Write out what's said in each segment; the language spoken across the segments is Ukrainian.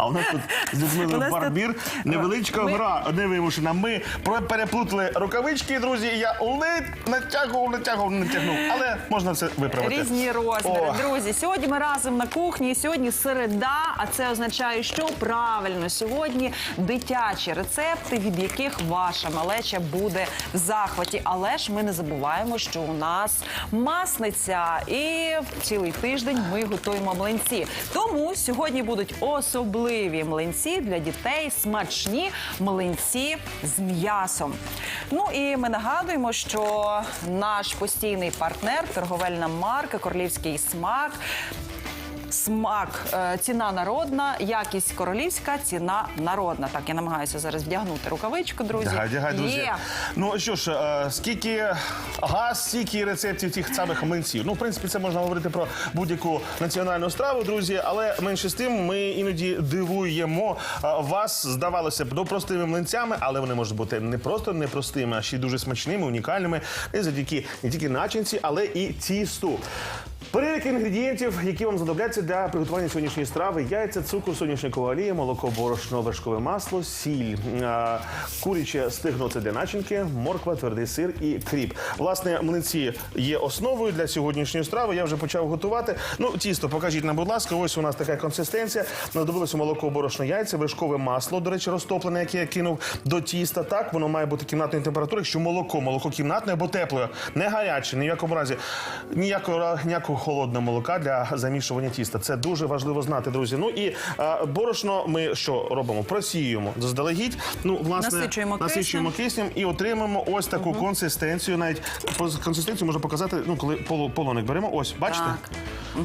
А у нас тут з Людмилою Барбір невеличка Ми- гра невимушена. Ми про- переплутали рукавички, друзі. і Я ледь натягував, натягував, натягнув. Але можна все виправити. Різні розміри. Друзі, сьогодні ми разом на кухні. Сьогодні середа, а це означає, що правильно сьогодні дитячі рецепти, від яких ваша малеча буде в захваті. Але ж ми не забуваємо, що у нас масниця, і цілий тиждень ми готуємо млинці. Тому сьогодні будуть особливі млинці для дітей, смачні млинці з м'ясом. Ну і ми нагадуємо, що наш постійний партнер, торговельна марка Корлівський смак. Смак, е, ціна народна, якість королівська, ціна народна. Так, я намагаюся зараз вдягнути рукавичку, друзі. Дягай, дягай, друзі. Є. Ну що ж, е, скільки газ, стільки рецептів тих самих млинців. Ну, в принципі, це можна говорити про будь-яку національну страву, друзі. Але менше з тим, ми іноді дивуємо е, вас, здавалося б, ну, простими млинцями, але вони можуть бути не просто непростими, а ще й дуже смачними, унікальними. І завдяки не тільки начинці, але і тісту. Перелік інгредієнтів, які вам знадобляться для приготування сьогоднішньої страви: яйця, цукор, соняшникова олія, молоко, борошно, вершкове масло, сіль, е, куряче стигно це для начинки, морква, твердий сир і кріп. Власне, млинці є основою для сьогоднішньої страви. Я вже почав готувати. Ну, тісто, покажіть нам, будь ласка. Ось у нас така консистенція. Знадобилося молоко, борошно, яйця, вершкове масло, до речі, розтоплене, яке я кинув до тіста. Так, воно має бути кімнатної температури. Якщо молоко, молоко кімнатне або тепле, не гаряче, ні в якому разі ніякого ніякого холодного молока для замішування тіста. Це дуже важливо знати, друзі. Ну і е, борошно ми що робимо? Просіюємо заздалегідь. Ну, власне, Насичуємо насичуємо киснем і отримаємо ось таку консистенцію. Навіть по консистенцію можна показати, ну коли полу- полоник беремо. Ось, бачите? Так.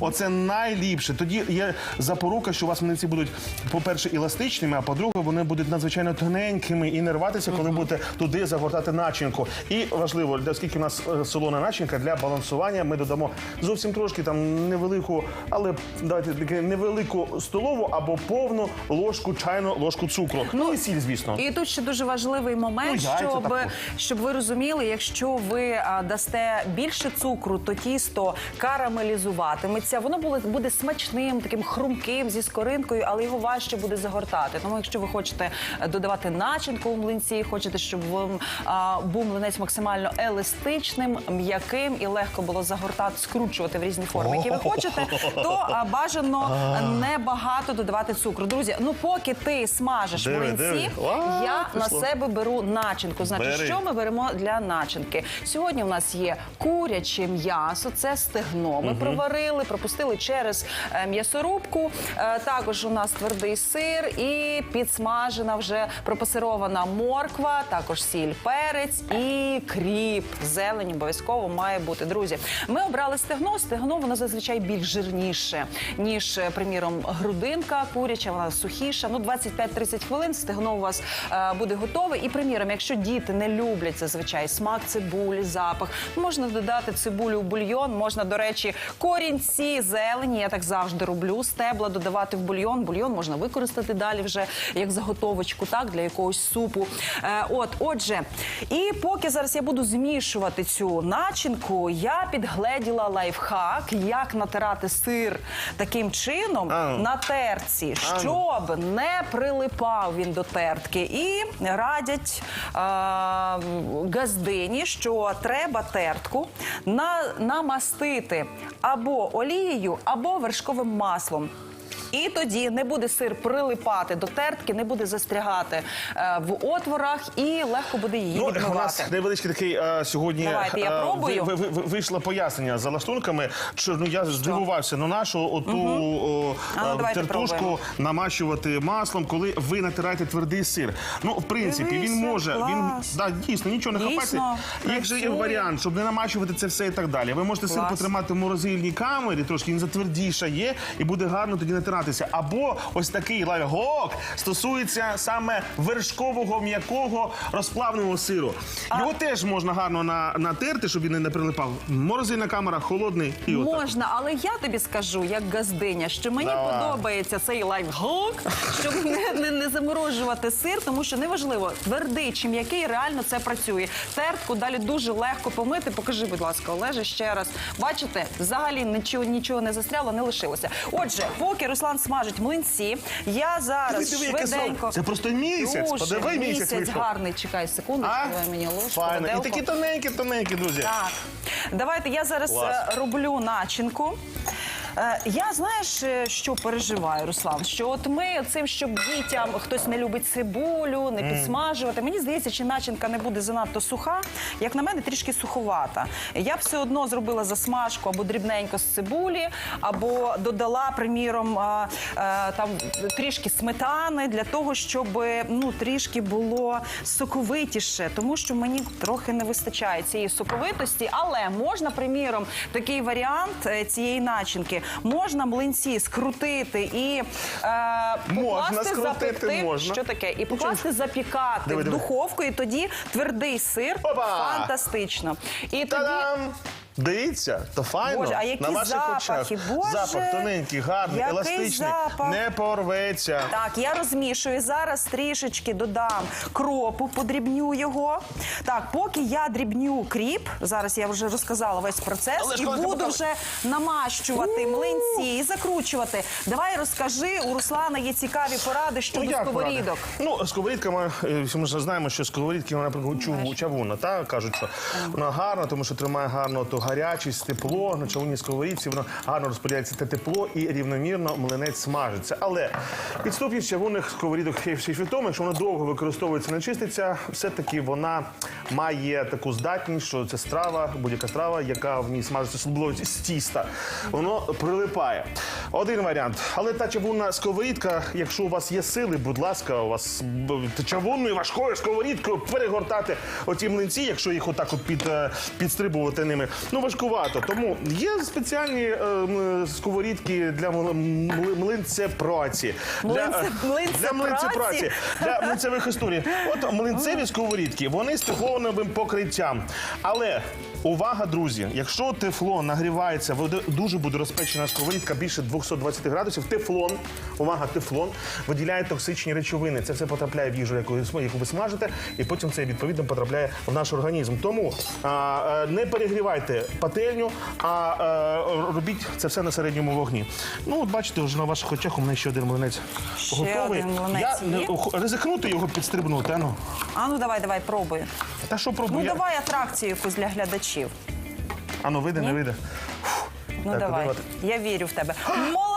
Оце найліпше. Тоді є запорука, що у вас млинці будуть, по-перше, еластичними, а по-друге, вони будуть надзвичайно тоненькими і не рватися, коли будете туди загортати начинку. І важливо, оскільки у нас е, солона начинка для балансування, ми додамо зовсім трошки там невелику, але давайте таке невелику столову або повну ложку чайну ложку цукру. Ну і сіль, звісно. І тут ще дуже важливий момент, Ну, яйця щоб, також. щоб ви розуміли, якщо ви а, дасте більше цукру, то тісто карамелізуватиметься. Воно буде, буде смачним, таким хрумким зі скоринкою, але його важче буде загортати. Тому, якщо ви хочете е, додавати начинку у млинці, хочете, щоб вам а, був млинець максимально еластичним, м'яким і легко було загортати, скручувати в різні форми, які ви хочете, то а, бажано небагато додавати цукру. Друзі, ну поки ти смажеш Диви, млинці, диви. А, я на пішло. себе беру начинку. Значить, Бери. що ми беремо для начинки? Сьогодні у нас є куряче м'ясо, це стегно. Ми проварили, пропустили через е, м'ясорубку. Е, Також у нас твердий сир і підсмажена вже пропасирована морква, також сіль, перець і кріп. Зелень обов'язково має бути. Друзі, ми обрали стегно. Стегно воно зазвичай більш жирніше, ніж, е, приміром, грудинка куряча, вона сухіша. Ну, 25-30 хвилин стегно у вас е, буде готове. І, приміром, якщо діти не люблять зазвичай смак цибулі, запах, можна додати цибулю в бульйон, можна, до речі, корінці, зелені. Я так завжди роблю. Стебла додавати в бульйон. Бульйон можна використати далі вже як заготовочку, так, для якогось супу. Е, от, отже, і поки зараз я буду змішувати цю начинку, я підгледіла лайфхак, як натирати сир таким чином А. на терці, щоб не прилипав він до тертки. І радять а, газдині, що треба тертку на, намастити або олією, або вершковим маслом. І тоді не буде сир прилипати до тертки, не буде застрягати е, в отворах і легко буде її Ну, у нас невеличкий такий е, сьогодні Давайте, я е, пробую. ви- ви- ви- вийшло пояснення за лаштунками. Що ну я здивувався на нашу оту о, А ну, тертушку пробуємо. намащувати маслом, коли ви натираєте твердий сир. Ну, в принципі, він може. Він да, дійсно нічого не Дійсно, хапайте. Якщо є варіант, щоб не намащувати це все і так далі. Ви можете сир потримати в морозильній камері, трошки він затвердішає і буде гарно тоді натиратися. Дізнатися. Або ось такий лайфхак стосується саме вершкового м'якого розплавленого сиру. Його теж можна гарно на, натерти, щоб він не прилипав. Морозильна камера холодний і отак. Можна, але я тобі скажу, як газдиня, що мені Давай. подобається цей лайфхак, щоб не, не, не заморожувати сир, тому що неважливо, твердий чи м'який, реально це працює. Тертку далі дуже легко помити. Покажи, будь ласка, Олеже, ще раз. Бачите, взагалі нічого, нічого не застряло, не лишилося. Отже, поки Руслан смажить млинці, я зараз Диви, диви, яке швиденько. Це просто місяць. Дуже, Подиви, місяць вийшов. гарний. Чекай секундочку, А? давай мені ложку. Файно. І виделку. такі тоненькі, тоненькі, друзі. Так, давайте я зараз Клас. е, роблю начинку. Е, Я знаєш, е, що переживаю, Руслан? Що от ми цим, щоб дітям хтось не любить цибулю, не підсмажувати. Мені здається, чи начинка не буде занадто суха, як на мене, трішки суховата. Я б все одно зробила засмажку або дрібненько з цибулі, або додала, приміром, е, там трішки сметани для того, щоб ну трішки було соковитіше, тому що мені трохи не вистачає цієї соковитості. Але можна, приміром, такий варіант цієї начинки. Можна млинці скрутити і е, Можна покласти скрутити, запекти. можна. Що таке? І покласти запікати Диви, в духовку, і тоді твердий сир Опа! фантастично. І тоді! Дивіться, то файно. Боже, а які на ваших запахи, очах. Боже! Запах тоненький, гарний, Який еластичний, запах! не порветься. Так, я розмішую. Зараз трішечки додам кропу, подрібню його. Так, поки я дрібню кріп, зараз я вже розказала весь процес, Але ж і коли ти буду покажеш- вже намащувати млинці і закручувати. Давай розкажи, у Руслана є цікаві поради щодо як сковорідок. порада? Ну, сковорідка, е, всі ми ж знаємо, що сковорідки, вона, наприклад, чавунна, та? кажуть, що вона гарна, тому що тримає гарно то гарячість, тепло, на чавуній сковорідці, воно гарно розподіляється те тепло і рівномірно млинець смажиться. Але підступність чавунних сковорідок є що вона довго використовується, не чиститься, все-таки вона має таку здатність, що це страва, будь-яка страва, яка в ній смажиться особливо з тіста, воно прилипає. Один варіант. Але та чавунна сковорідка, якщо у вас є сили, будь ласка, у вас чавунною важкою сковорідкою перегортати оті млинці, якщо їх отак от під, е, підстрибувати ними. Ну важкувато. Тому є спеціальні е, сковорідки для мл- мл- Для, Млинце- е, для млинцевих історій. От млинцеві сковорідки, вони з тефлоновим покриттям. Але увага, друзі, якщо тефлон нагрівається, дуже буде розпечена сковорідка більше 220 градусів. Тефлон, увага, тефлон виділяє токсичні речовини. Це все потрапляє в їжу, яку, ви см- яку ви смажите, і потім це відповідно потрапляє в наш організм. Тому а, е, не перегрівайте пательню, а е, робіть це все на середньому вогні. Ну, от бачите, вже на ваших очах у мене ще один млинець Ще готовий. один млинець Я є? ризикнути його підстрибнути, а ну. А ну давай, давай, пробуй. Та що Ну давай атракцію якусь для глядачів. А ну вийде, не вийде. Ну Так, давай, давайте. я вірю в тебе. Молодець,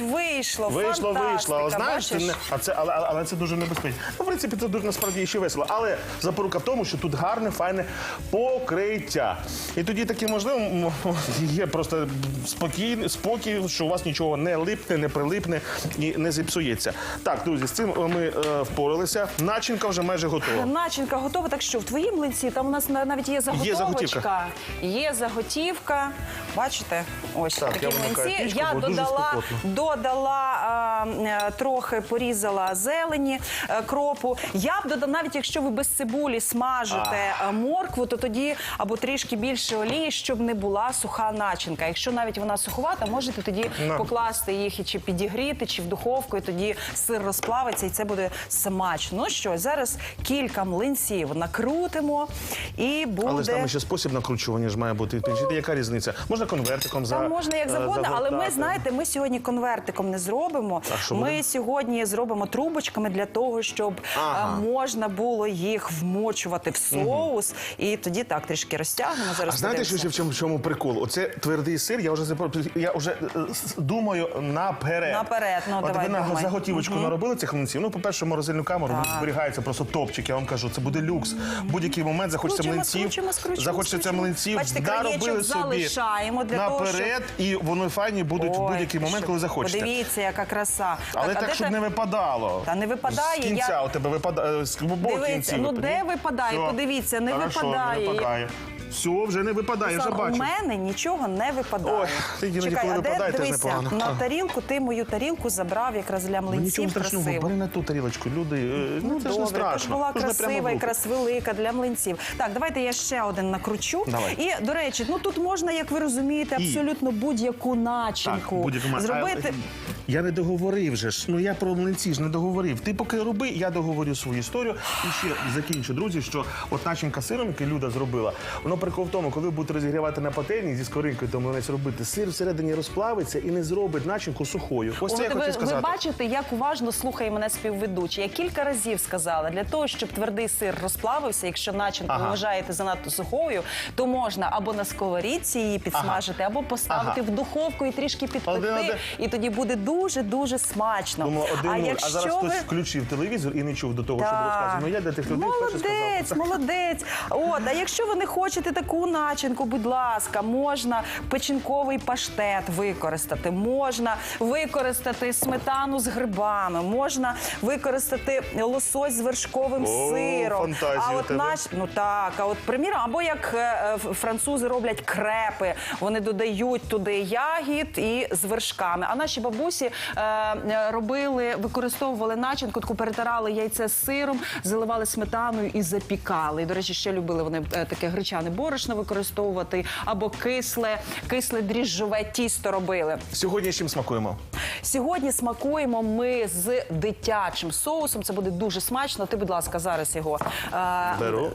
вийшло, Вийшло, фантастика. вийшло. Але знаєш, це бачиш? не, а це, але, але, але це дуже небезпечно. Ну, в принципі, це дуже насправді ще весело. Але запорука в тому, що тут гарне, файне покриття. І тоді таки можливо м, є просто спокій, спокій, що у вас нічого не липне, не прилипне і не зіпсується. Так, друзі, з цим ми е, впоралися. Начинка вже майже готова. Начинка готова. Так що в твоїй млинці там у нас на- навіть є заготовочка. заготівка. Є заготівка. Бачите, ось Так, такі я вимикаю млинці. пічку, Я бо дуже додала, додала е, трохи порізала зелені, е, кропу. Я б додала, навіть якщо ви без цибулі смажите е, моркву, то тоді або трішки більше олії, щоб не була суха начинка. Якщо навіть вона суховата, можете тоді На. покласти їх і чи підігріти, чи в духовку, і тоді сир розплавиться, і це буде смачно. Ну що, зараз кілька млинців накрутимо, і буде. Але ж там ще спосіб накручування ж має бути. Піджити, яка різниця? Можна конвертиком за Там можна як е, завгодно, але ми загортати. знаєте, ми сьогодні конвертиком не зробимо. Ми буде? сьогодні зробимо трубочками для того, щоб Ага. е, можна було їх вмочувати в соус, і тоді так трішки розтягнемо. Зараз А знаєте, що ще в чому, в чому прикол? Оце твердий сир, я вже запро- я вже е, думаю наперед. Наперед, ну, От давай ви на заготівочку наробили цих млинців. Ну, по-перше, морозильну камеру Так. вони зберігаються просто топчик. Я вам кажу, це буде люкс. Будь-який момент захочеться Скручуємо, млинців. скручуємо, скручуємо, захочеться скручуємо. млинців, Бачите, наробили собі залишаємо для того, наперед, і вони файні будуть в будь-який момент, що- коли захочете. Подивіться, яка краса. Але так, щоб не випадало. Та не випадає, З кінця я- у тебе випадає, з Дивіться, ну випадає. де випадає? Все. Подивіться, не Хорошо, випадає. Не випадає. Все, вже не випадає, вже Руслан, у мене нічого не випадає. Ой, ти іноді, Чекай, коли а де випадає, теж дивися, непогано. на тарілку, ти мою тарілку забрав якраз для Ну, млинців нічого страшного, красиво. бери на ту тарілочку, люди. е, Ну, це ж не Добре, страшно. була Це ж не в красива, якраз велика для млинців. Так, давайте я ще один накручу. Давай. І, до речі, ну тут можна, як ви розумієте, І? абсолютно будь-яку Так, начинку зробити. А, Я не договорив же ж. Ну я про млинці ж не договорив. Ти поки роби, я договорю свою історію. І ще закінчу, друзі, що от начинка сиром, яку Люда зробила, воно прикол в тому, коли ви будете розігрівати на пательні зі скоринкою, то млинець робити, сир всередині розплавиться і не зробить начинку сухою. Ось це я ви, хотів сказати. ви бачите, як уважно слухає мене співведучий. Я кілька разів сказала, для того, щоб твердий сир розплавився, якщо начинку Ага. вважаєте занадто сухою, то можна або на сковорідці її підсмажити, або поставити Ага. в духовку і трішки підпекти. Один-один. І тоді буде дуже дуже смачно. Думала, один а якщо А зараз ви... хтось включив телевізор і не чув до того, що було сказано. Ну я для тих людей Молодець, молодець. От, а якщо ви не хочете таку начинку, будь ласка, можна печінковий паштет використати, можна використати сметану з грибами, можна використати лосось з вершковим О, сиром. фантазія а от наш, ну так, а от приміром, або як е, е, французи роблять крепи, вони додають туди ягід і з вершками. А наші бабусі е, е, робили, використовували начинку, таку перетирали яйце з сиром, заливали сметаною і запікали. І, до речі, ще любили вони таке гречане борошно використовувати, або кисле, кисле дріжджове тісто робили. Сьогодні чим смакуємо? Сьогодні смакуємо ми з дитячим соусом. Це буде дуже смачно. Ти, будь ласка, зараз його е, Беру.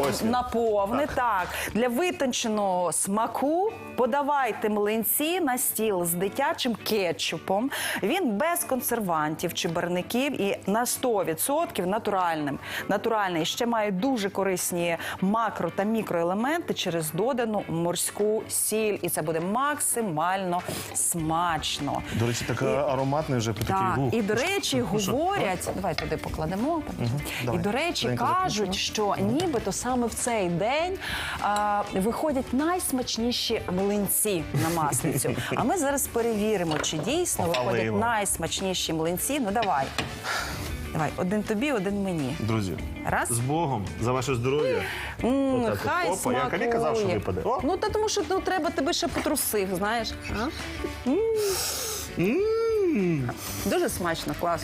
Ось він. наповни. Так. для витонченого смаку подавайте млинці на стіл з дитячим кетчупом. Він без консервантів чи барників і на 100% натуральним. Натуральний ще має дуже корисні макро та мікроелементи через додану морську сіль. І це буде максимально смачно. До речі, така ароматна вже такий Так, ух. і до речі, Ну говорять, давай туди покладемо. давай. І до речі, Швиденько кажуть, що нібито саме в цей день а, виходять найсмачніші млинці на масницю. А ми зараз перевіримо, чи дійсно виходять найсмачніші млинці. Ну давай. Давай, один тобі, один мені. Друзі, Раз. з Богом за ваше здоров'я. М, Отак от. Хай Опа, я смакує. казав, що випаде. О. Ну та тому, що ну, треба тебе ще потрусив, знаєш. А? М. Дуже смачно, клас.